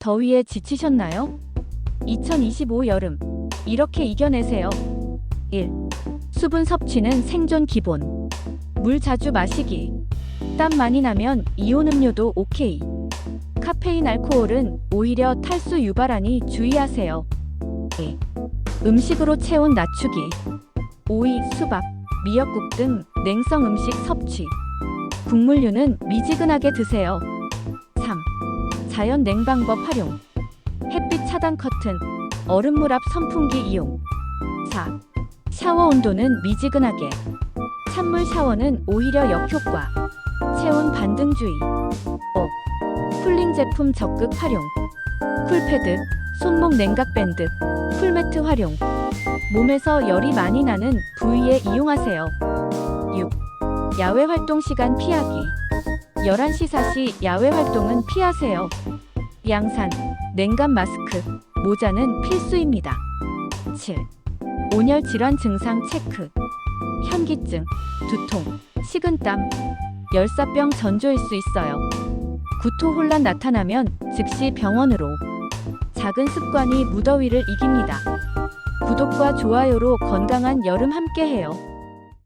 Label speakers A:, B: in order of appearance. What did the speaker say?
A: 더위에 지치셨나요? 2025 여름. 이렇게 이겨내세요. 1. 수분 섭취는 생존 기본. 물 자주 마시기. 땀 많이 나면 이온 음료도 오케이. 카페인 알코올은 오히려 탈수 유발하니 주의하세요. 2. 음식으로 체온 낮추기. 오이, 수박, 미역국 등 냉성 음식 섭취. 국물류는 미지근하게 드세요. 3. 자연 냉방법 활용. 햇빛 차단 커튼, 얼음물 앞 선풍기 이용. 4. 샤워 온도는 미지근하게. 찬물 샤워는 오히려 역효과. 체온 반등 주의. 5. 쿨링 제품 적극 활용. 쿨패드, 손목 냉각 밴드, 쿨매트 활용. 몸에서 열이 많이 나는 부위에 이용하세요. 6. 야외 활동 시간 피하기. 11시 4시 야외 활동은 피하세요. 양산, 냉감 마스크, 모자는 필수입니다. 7. 온열 질환 증상 체크. 현기증, 두통, 식은땀, 열사병 전조일 수 있어요. 구토 혼란 나타나면 즉시 병원으로. 작은 습관이 무더위를 이깁니다. 구독과 좋아요로 건강한 여름 함께해요.